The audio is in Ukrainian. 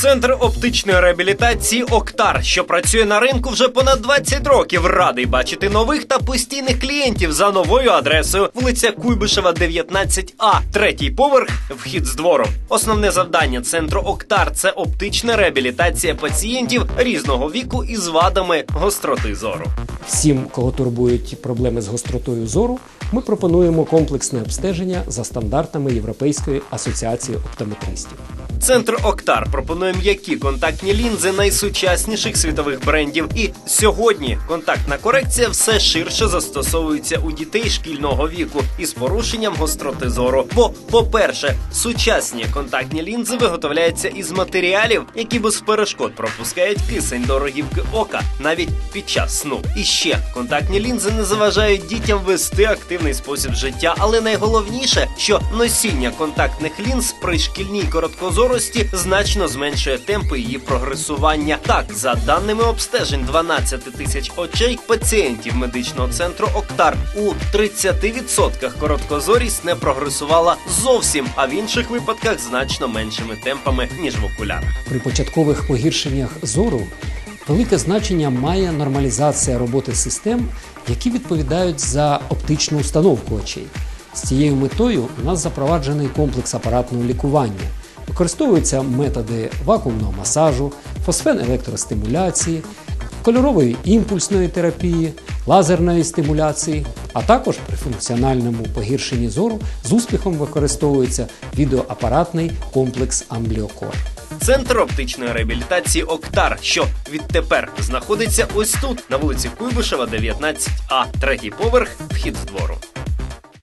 Центр оптичної реабілітації Октар, що працює на ринку вже понад 20 років, радий бачити нових та постійних клієнтів за новою адресою вулиця Куйбишева, 19А, третій поверх, вхід з двору. Основне завдання центру Октар це оптична реабілітація пацієнтів різного віку із вадами гостроти зору. Всім, кого турбують проблеми з гостротою зору, ми пропонуємо комплексне обстеження за стандартами Європейської асоціації оптометристів. Центр Октар пропонує м'які контактні лінзи найсучасніших світових брендів. І сьогодні контактна корекція все ширше застосовується у дітей шкільного віку із порушенням гостроти зору. Бо, по-перше, сучасні контактні лінзи виготовляються із матеріалів, які без перешкод пропускають кисень до рогівки ока навіть під час сну. І ще контактні лінзи не заважають дітям вести активний спосіб життя, але найголовніше, що носіння контактних лінз при шкільній короткозорості значно зменшує темпи її прогресування. Так, за даними обстежень 12 тисяч очей пацієнтів медичного центру Октар у 30% короткозорість не прогресувала зовсім, а в інших випадках значно меншими темпами ніж в окулярах. При початкових погіршеннях зору велике значення має нормалізація роботи систем, які відповідають за оптичну установку очей. З цією метою у нас запроваджений комплекс апаратного лікування. Використовуються методи вакуумного масажу, фосфен-електростимуляції, кольорової імпульсної терапії, лазерної стимуляції, а також при функціональному погіршенні зору з успіхом використовується відеоапаратний комплекс Амбліокор. Центр оптичної реабілітації Октар, що відтепер знаходиться ось тут, на вулиці Куйбишева, 19А, третій поверх, вхід з двору.